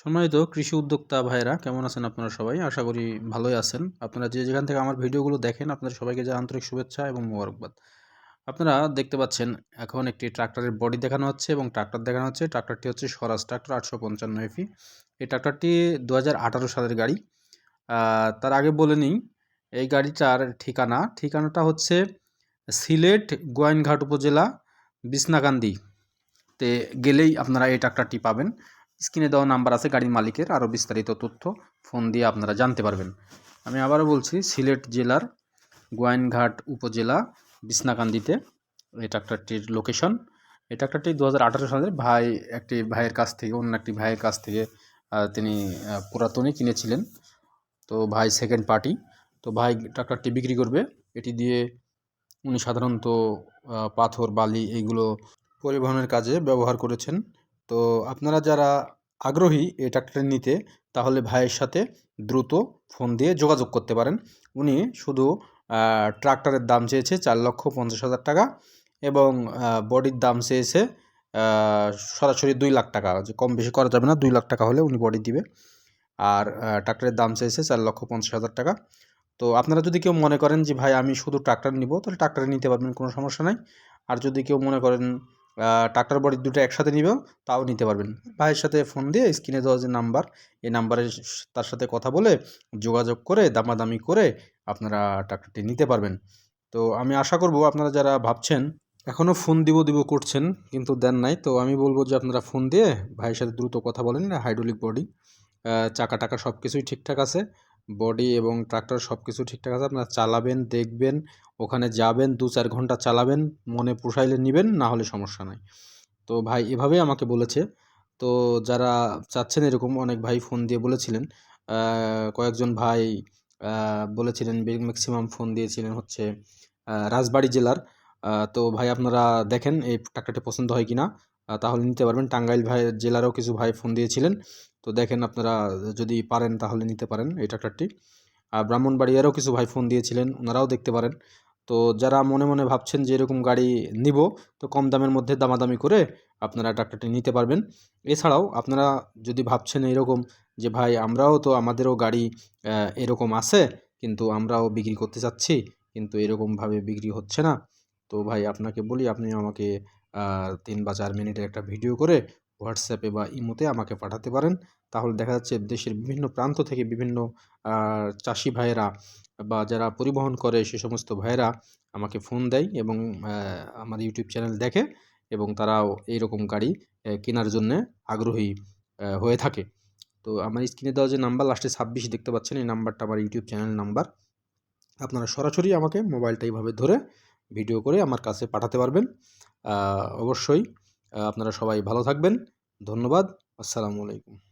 সম্মানিত কৃষি উদ্যোক্তা ভাইরা কেমন আছেন আপনারা সবাই? আশা করি ভালোই আছেন। আপনারা যে যেখান থেকে আমার ভিডিওগুলো দেখেন, আপনাদের সবাইকে যে আন্তরিক শুভেচ্ছা এবং মোবারকবাদ। আপনারা দেখতে পাচ্ছেন, এখন একটি ট্রাক্টরের বডি দেখানো হচ্ছে এবং ট্রাক্টর দেখানো হচ্ছে। ট্রাক্টরটি হচ্ছে স্বরাজ ট্রাক্টর, আটশো পঞ্চান্ন এফি এই ট্রাক্টরটি দু হাজার আঠারো সালের গাড়ি। তার আগে বলে নিই, এই গাড়িটার ঠিকানা, ঠিকানাটা হচ্ছে সিলেট গোয়াইনঘাট উপজেলা বিসনাকান্দি তে গেলেই আপনারা এই ট্রাক্টরটি পাবেন। স্ক্রিনে দেওয়া নাম্বার আছে গাড়ির মালিকের, আরও বিস্তারিত তথ্য ফোন দিয়ে আপনারা জানতে পারবেন। আমি আবারও বলছি, সিলেট জেলার গোয়াইনঘাট উপজেলা বিসনাকান্দিতে এই ট্রাক্টরটির লোকেশন এই ট্রাক্টরটি দু হাজার আঠারো সালের ভাই, একটি ভাইয়ের কাছ থেকে, অন্য একটি ভাইয়ের কাছ থেকে তিনি পুরাতনই কিনেছিলেন। তো ভাই সেকেন্ড পার্টি তো ভাই ট্রাক্টরটি বিক্রি করবে। এটি দিয়ে উনি সাধারণত পাথর, বালি এইগুলো পরিবহনের কাজে ব্যবহার করেছেন। তো আপনারা যারা আগ্রহী এই ট্রাক্টর নিতে, তাহলে ভাইয়ের সাথে দ্রুত ফোন দিয়ে যোগাযোগ করতে পারেন। উনি শুধু ট্রাক্টরের দাম চেয়েছে চার লক্ষ পঞ্চাশ হাজার টাকা এবং বডির দাম চেয়েছে সরাসরি দুই লাখ টাকা। যে কম বেশি করা যাবে না, দুই লাখ টাকা হলে উনি বডি দিবে। আর ট্রাক্টরের দাম চেয়েছে চার লক্ষ পঞ্চাশ হাজার টাকা। তো আপনারা যদি কেউ মনে করেন যে, ভাই, আমি শুধু ট্রাক্টর নিব, তাহলে ট্রাক্টরে নিতে পারবেন, কোনো সমস্যা নাই। আর যদি কেউ মনে করেন ট্রাক্টর বডি দুটো একসাথে নিবেও, তাও নিতে পারবেন। ভাইয়ের সাথে ফোন দিয়ে স্ক্রিনে দেওয়া যে নাম্বার এই নাম্বারে তার সাথে কথা বলে যোগাযোগ করে, দামাদামি করে আপনারা ট্রাক্টরটি নিতে পারবেন। তো আমি আশা করব আপনারা যারা ভাবছেন এখনও ফোন দিব দিব করছেন, কিন্তু দেন নাই। তো আমি বলব যে আপনারা ফোন দিয়ে ভাইয়ের সাথে দ্রুত কথা বলেন হাইড্রোলিক বডি চাকা টাকা সব কিছুই ঠিকঠাক আছে। বডি এবং ট্রাক্টর সব কিছু ঠিকঠাক আছে। আপনারা চালাবেন দেখবেন ওখানে যাবেন দু চার ঘণ্টা চালাবেন মনে পোষাইলে নেবেন না হলে সমস্যা নাই। তো ভাই এভাবেই আমাকে বলেছে। তো যারা চাচ্ছেন এরকম অনেক ভাই ফোন দিয়ে বলেছিলেন। কয়েকজন ভাই বলেছিলেন ম্যাক্সিমাম ফোন দিয়েছিলেন হচ্ছে রাজবাড়ি জেলার। তো ভাই আপনারা দেখেন এই টাকাটি পছন্দ হয় কিনা। আহ, তাহলে নিতে পারবেন। টাঙ্গাইল ভাই জেলারও কিছু ভাই ফোন দিয়েছিলেন। তো দেখেন আপনারা যদি পারেন তাহলে নিতে পারেন এই ট্রাক্টরটি। আর ব্রাহ্মণবাড়িয়ারও কিছু ভাই ফোন দিয়েছিলেন, ওনারাও দেখতে পারেন। তো যারা মনে মনে ভাবছেন যে এরকম গাড়ি নিব, তো কম দামের মধ্যে দামাদামি করে আপনারা ট্রাক্টরটি নিতে পারবেন। এছাড়াও আপনারা যদি ভাবছেন এরকম যে, ভাই, আমরাও তো আমাদেরও গাড়ি এরকম আছে, কিন্তু আমরাও বিক্রি করতে চাচ্ছি, কিন্তু এরকমভাবে বিক্রি হচ্ছে না। তো ভাই, আপনাকে বলি, আপনি আমাকে তিন বা চার মিনিটের একটা ভিডিও করে হোয়াটসঅ্যাপে বা ইমোতে আমাকে পাঠাতে পারেন। তাহলে দেখা যাচ্ছে দেশের বিভিন্ন প্রান্ত থেকে বিভিন্ন চাষি ভাইয়েরা বা যারা পরিবহন করে সে সমস্ত ভাইয়েরা আমাকে ফোন দেয় এবং আমার ইউটিউব চ্যানেল দেখে এবং তারাও এইরকম গাড়ি কেনার জন্য আগ্রহী হয়ে থাকে। তো আমার স্ক্রিনে দেওয়া যে নাম্বার, লাস্টে ছাব্বিশ দেখতে পাচ্ছেন, এই নাম্বারটা আমার ইউটিউব চ্যানেল নাম্বার। আপনারা সরাসরি আমাকে মোবাইলটা এইভাবে ধরে ভিডিও করে আমার কাছে পাঠাতে পারবেন। অবশ্যই আপনারা সবাই ভালো থাকবেন। ধন্যবাদ। আসসালামু আলাইকুম।